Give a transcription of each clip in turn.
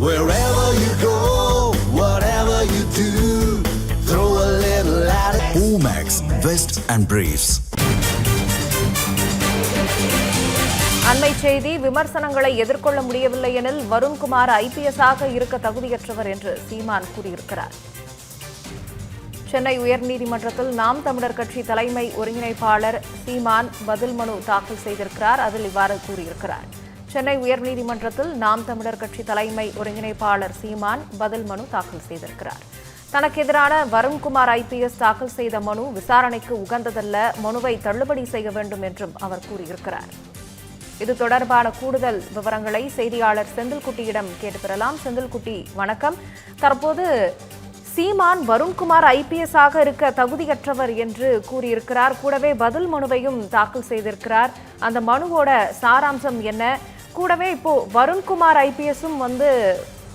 Wherever you go, whatever you do, throw a little at it. Omax, Vest and Briefs. அண்மை செய்தி விமர்சனங்களை எதிர்கொள்ள முடியவில்லை எனில் வருண்குமார் ஐபிஎஸ் ஆக இருக்க தகுதியற்றவர் என்று சீமான் கூறியிருக்கிறார் சென்னை உயர்நீதிமன்றத்தில் நாம் தமிழர் கட்சி தலைமை ஒருங்கிணைப்பாளர் சீமான் பதில் மனு தாக்கல் செய்திருக்கிறார் அதில் இவ்வாறு கூறியிருக்கிறார் சென்னை உயர்நீதிமன்றத்தில் நாம் தமிழர் கட்சி தலைமை ஒருங்கிணைப்பாளர் சீமான் பதில் மனு தாக்கல் செய்திருக்கிறார். தனக்கு எதிரான வருண்குமார் ஐபிஎஸ் தாக்கல் செய்த மனு விசாரணைக்கு உகந்ததல்ல மனுவை தள்ளுபடி செய்ய வேண்டும் என்றும் அவர் கூறியிருக்கிறார். இது தொடர்பான கூடுதல் விவரங்களை செய்தியாளர் செந்தில்குட்டியிடம் கேட்டு பெறலாம் செந்தில்குட்டி வணக்கம். தற்போது சீமான் வருண்குமார் ஐபிஎஸ் ஆக இருக்க தகுதியற்றவர் என்று கூறியிருக்கிறார். கூடவே பதில் மனுவையும் தாக்கல் செய்திருக்கிறார். அந்த மனுவோட சாராம்சம் என்ன? கூடவே இப்போ வருண்குமார் ஐபிஎஸும் வந்து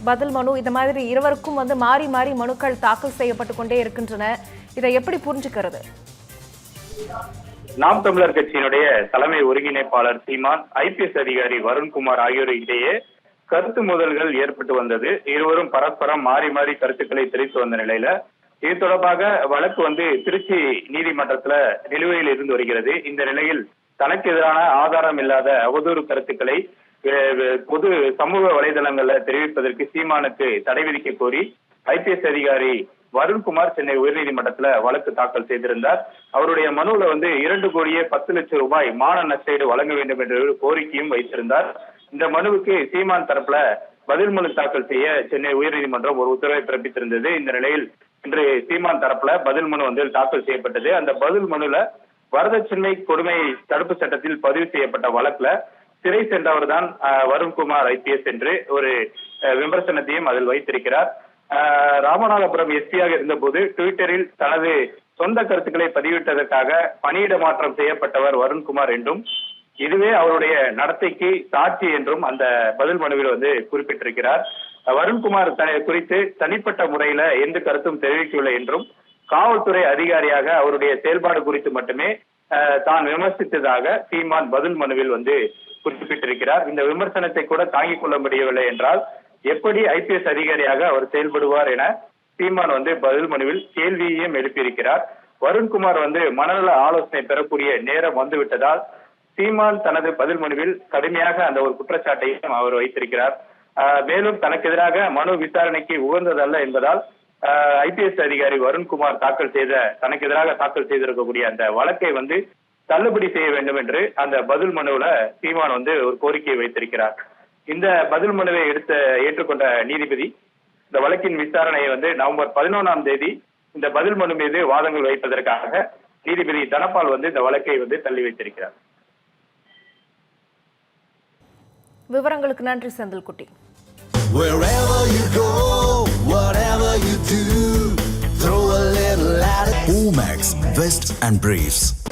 பதில் மனு இந்த மாதிரி இருவருக்கும் வந்து மாறி மாறி மனுக்கள் தாக்கல் செய்யப்பட்டு கொண்டே இருக்கின்றன. இதை எப்படி புரிஞ்சுக்கிறது? நாம் தமிழர் கட்சியினுடைய தலைமை ஒருங்கிணைப்பாளர் சீமான் ஐபிஎஸ் அதிகாரி வருண்குமார் ஆகியோர் இடையே கருத்து முதல்கள் ஏற்பட்டு வந்தது. இருவரும் பரஸ்பரம் மாறி மாறி கருத்துக்களை தெரிவித்து வந்த நிலையில இது தொடர்பாக வழக்கு வந்து திருச்சி நீதிமன்றத்துல நிலுவையில் இருந்து வருகிறது. இந்த நிலையில் தனக்கு எதிரான ஆதாரம் இல்லாத அவதூறு கருத்துக்களை பொது சமூக வலைதளங்கள்ல தெரிவிப்பதற்கு சீமானுக்கு தடை விதிக்க கோரி ஐபிஎஸ் அதிகாரி வருண்குமார் சென்னை உயர்நீதிமன்றத்துல வழக்கு தாக்கல் செய்திருந்தார். அவருடைய மனுவில் வந்து இரண்டு கோடியே பத்து லட்சம் ரூபாய் மான நஷ்டீடு வழங்க வேண்டும் என்ற ஒரு கோரிக்கையும் வைத்திருந்தார். இந்த மனுவுக்கு சீமான் தரப்புல பதில் மனு தாக்கல் செய்ய சென்னை உயர்நீதிமன்றம் ஒரு உத்தரவை பிறப்பித்திருந்தது. இந்த நிலையில் இன்று சீமான் தரப்புல பதில் மனு வந்து தாக்கல் செய்யப்பட்டது. அந்த பதில் மனுல வரதட்சணை கொடுமை தடுப்பு சட்டத்தில் பதிவு செய்யப்பட்ட வழக்குல சிறை சென்றவர் தான் வருண்குமார் ஐபிஎஸ் என்று ஒரு விமர்சனத்தையும் அதில் வைத்திருக்கிறார். ராமநாதபுரம் எஸ்பியாக இருந்தபோது ட்விட்டரில் தனது சொந்த கருத்துக்களை பதிவிட்டதற்காக பணியிட மாற்றம் செய்யப்பட்டவர் வருண்குமார் என்றும் இதுவே அவருடைய நடத்தைக்கு சாட்சி என்றும் அந்த பதில் மனுவில் வந்து குறிப்பிட்டிருக்கிறார். வருண்குமார் த- குறித்து தனிப்பட்ட முறையில எந்த கருத்தும் தெரிவிக்கவில்லை என்றும் காவல்துறை அதிகாரியாக அவருடைய செயல்பாடு குறித்து மட்டுமே தான் விமர்சித்ததாக சீமான் பதில் மனுவில் வந்து குறிப்பிட்டிருக்கிறார். இந்த விமர்சனத்தை கூட தாங்கிக் கொள்ள முடியவில்லை என்றால் எப்படி ஐபிஎஸ் அதிகாரியாக அவர் செயல்படுவார் என சீமான் வந்து பதில் மனுவில் கேள்வியையும் எழுப்பியிருக்கிறார். வருண்குமார் வந்து மனநல ஆலோசனை பெறக்கூடிய நேரம் வந்துவிட்டதால் சீமான் தனது பதில் மனுவில் கடுமையாக அந்த ஒரு குற்றச்சாட்டையும் அவர் வைத்திருக்கிறார். மேலும் தனக்கு எதிராக மனு விசாரணைக்கு உகந்ததல்ல என்பதால் ஐபிஎஸ் அதிகாரி வருண்குமார் தாக்கல் செய்த தனக்கு எதிராக தாக்கல் செய்திருக்கக்கூடிய அந்த வழக்கை வந்து தள்ளுபடி செய்ய வேண்டும் என்று அந்த பதில் மனுவுல சீமான் வந்து ஒரு கோரிக்கையை வைத்திருக்கிறார். இந்த பதில் மனுவை எடுத்த ஏற்றுக்கொண்ட நீதிபதி இந்த வழக்கின் விசாரணையை வந்து நவம்பர் பதினொன்றாம் தேதி இந்த பதில் மனு மீது வாதங்கள் வைப்பதற்காக நீதிபதி தனபால் வந்து இந்த வழக்கை வந்து தள்ளி வைத்திருக்கிறார். விவரங்களுக்கு நன்றி செந்தில்குட்டி. Socks, and Briefs.